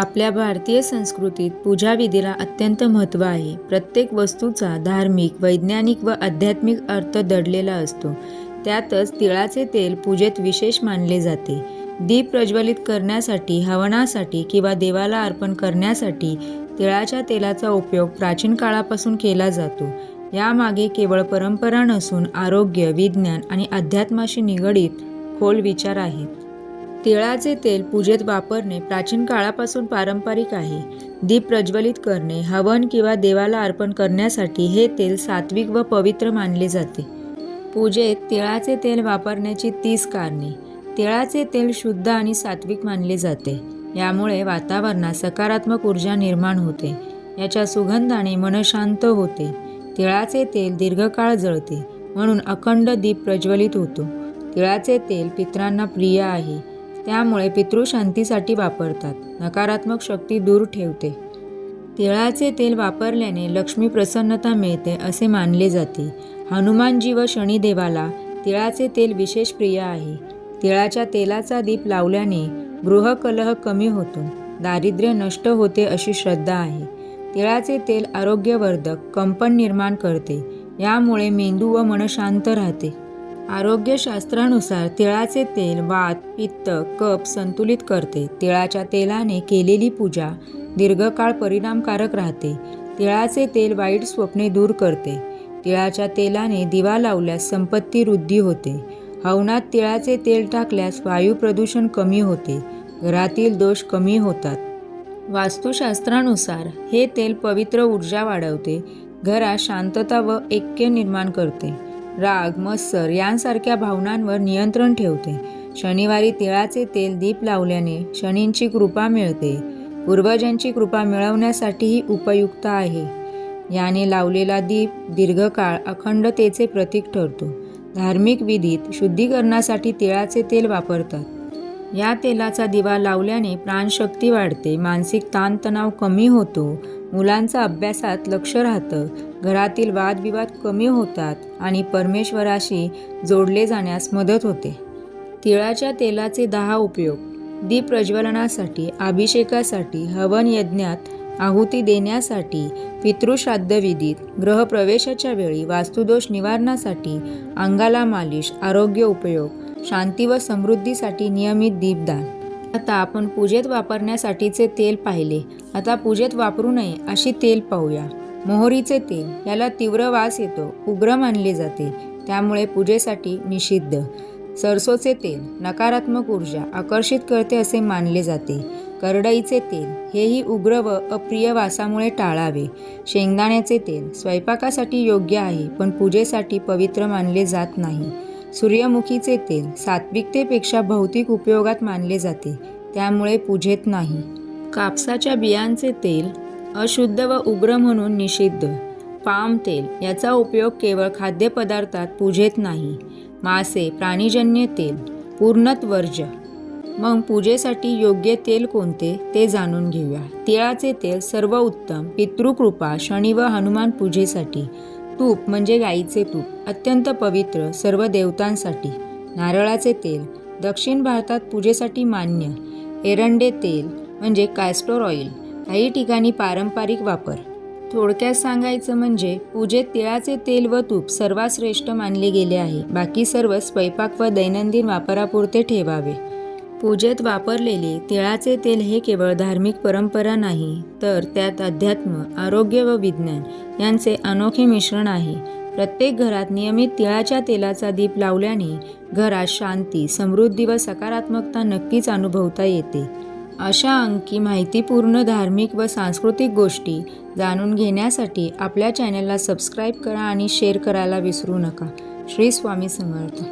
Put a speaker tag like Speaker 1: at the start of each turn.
Speaker 1: आपल्या भारतीय संस्कृतीत पूजाविधीला अत्यंत महत्त्व आहे. प्रत्येक वस्तूचा धार्मिक वैज्ञानिक व आध्यात्मिक अर्थ दडलेला असतो. त्यातच तिळाचे तेल पूजेत विशेष मानले जाते. दीप प्रज्वलित करण्यासाठी हवनासाठी किंवा देवाला अर्पण करण्यासाठी तिळाच्या तेलाचा उपयोग प्राचीन काळापासून केला जातो. यामागे केवळ परंपरा नसून आरोग्य विज्ञान आणि अध्यात्माशी निगडीत खोल विचार आहेत. तिळाचे तेल पूजेत वापरणे प्राचीन काळापासून पारंपरिक आहे. दीप प्रज्वलित करणे हवन किंवा देवाला अर्पण करण्यासाठी हे तेल सात्विक व पवित्र मानले जाते. पूजेत तिळाचे तेल वापरण्याची तीस कारणे. तिळाचे तेल शुद्ध आणि सात्विक मानले जाते. यामुळे वातावरणात सकारात्मक ऊर्जा निर्माण होते. याच्या सुगंधाने मन शांत होते. तिळाचे तेल दीर्घकाळ जळते म्हणून अखंड दीप प्रज्वलित होतो. तिळाचे तेल पित्रांना प्रिय आहे. त्यामुळे पितृशांतीसाठी वापरतात. नकारात्मक शक्ती दूर ठेवते. तिळाचे तेल वापरल्याने लक्ष्मी प्रसन्नता मिळते असे मानले जाते. हनुमानजी व शनिदेवाला तिळाचे तेल विशेष प्रिय आहे. तिळाच्या तेलाचा दीप लावल्याने गृहकलह कमी होतो. दारिद्र्य नष्ट होते अशी श्रद्धा आहे. तिळाचे तेल आरोग्यवर्धक कंपन निर्माण करते. यामुळे मेंदू व मन शांत राहते. आरोग्यशास्त्रानुसार तिळाचे तेल वात पित्त कप संतुलित करते. तिळाच्या तेलाने केलेली पूजा दीर्घकाळ परिणामकारक राहते. तिळाचे तेल वाईट स्वप्ने दूर करते. तिळाच्या तेलाने दिवा लावल्यास संपत्ती वृद्धी होते. हवनात तिळाचे तेल टाकल्यास वायू प्रदूषण कमी होते. घरातील दोष कमी होतात. वास्तुशास्त्रानुसार हे तेल पवित्र ऊर्जा वाढवते. घरात शांतता व ऐक्य निर्माण करते. राग मत्सर यांसारख्या भावनांवर नियंत्रण ठेवते. शनिवारी तिळाचे तेल दीप लावल्याने शनींची कृपा मिळते. पूर्वजांची कृपा मिळवण्यासाठीही उपयुक्त आहे. याने लावलेला दीप दीर्घकाळ अखंडतेचे प्रतीक ठरतो. धार्मिक विधीत शुद्धीकरणासाठी तिळाचे तेल वापरतात. या तेलाचा दिवा लावल्याने प्राणशक्ती वाढते मानसिक ताणतणाव कमी होतो मुलांचा अभ्यासात लक्ष राहतं. घरातील वादविवाद कमी होतात आणि परमेश्वराशी जोडले जाण्यास मदत होते. तिळाच्या तेलाचे दहा उपयोग. दीप प्रज्वलनासाठी अभिषेकासाठी हवन यज्ञात आहुती देण्यासाठी पितृश्राद्धविधीत ग्रहप्रवेशाच्या वेळी वास्तुदोष निवारणासाठी अंगाला मालिश आरोग्य उपयोग शांती व समृद्धीसाठी नियमित दीपदान. आता आपण पूजेत वापरण्यासाठीचे तेल पाहिले. आता पूजेत वापरू नये अशी तेल पाहूया. मोहरीचे तेल याला तीव्र वास येतो उग्र मानले जाते. त्यामुळे पूजेसाठी निषिद्ध. सरसोचे तेल नकारात्मक ऊर्जा आकर्षित करते असे मानले जाते. करडईचे तेल हेही उग्र व अप्रिय वासामुळे टाळावे. शेंगदाण्याचे तेल स्वयंपाकासाठी योग्य आहे पण पूजेसाठी पवित्र मानले जात नाही. सूर्यमुखीचे तेल सात्विकतेपेक्षा भौतिक उपयोगात मानले जाते त्यामुळे पूजेत नाही. कापसाच्या बियांचे तेल अशुद्ध व उग्र म्हणून निषिद्ध. पाम तेल याचा उपयोग केवळ खाद्यपदार्थात पूजेत नाही. मासे प्राणीजन्य तेल पूर्णत वर्ज्य मग पूजेसाठी योग्य तेल कोणते ते जाणून घेऊया. तिळाचे तेल सर्व उत्तम पितृकृपा शनी व हनुमान पूजेसाठी. तूप म्हणजे गाईचे तूप अत्यंत पवित्र सर्व देवतांसाठी. नारळाचे तेल दक्षिण भारतात पूजेसाठी मान्य. एरंडे तेल म्हणजे कॅस्टोर ऑइल काही ठिकाणी पारंपरिक वापर. थोडक्यात सांगायचं म्हणजे पूजेत तिळाचे तेल व तूप सर्वात श्रेष्ठ मानले गेले आहे. बाकी सर्व स्वयंपाक व दैनंदिन वापरापुरते ठेवावे. पूजेत वापरलेले तिळाचे तेल हे केवळ धार्मिक परंपरा नाही तर त्यात अध्यात्म आरोग्य व विज्ञान यांचे अनोखे मिश्रण आहे. प्रत्येक घरात नियमित तिळाच्या तेलाचा दीप लावल्याने घरात शांती समृद्धी व सकारात्मकता नक्कीच अनुभवता येते. अशा अंकी माहितीपूर्ण धार्मिक व सांस्कृतिक गोष्टी जाणून घेण्यासाठी आपल्या चॅनलला सबस्क्राईब करा आणि शेअर करायला विसरू नका. श्री स्वामी समर्थ.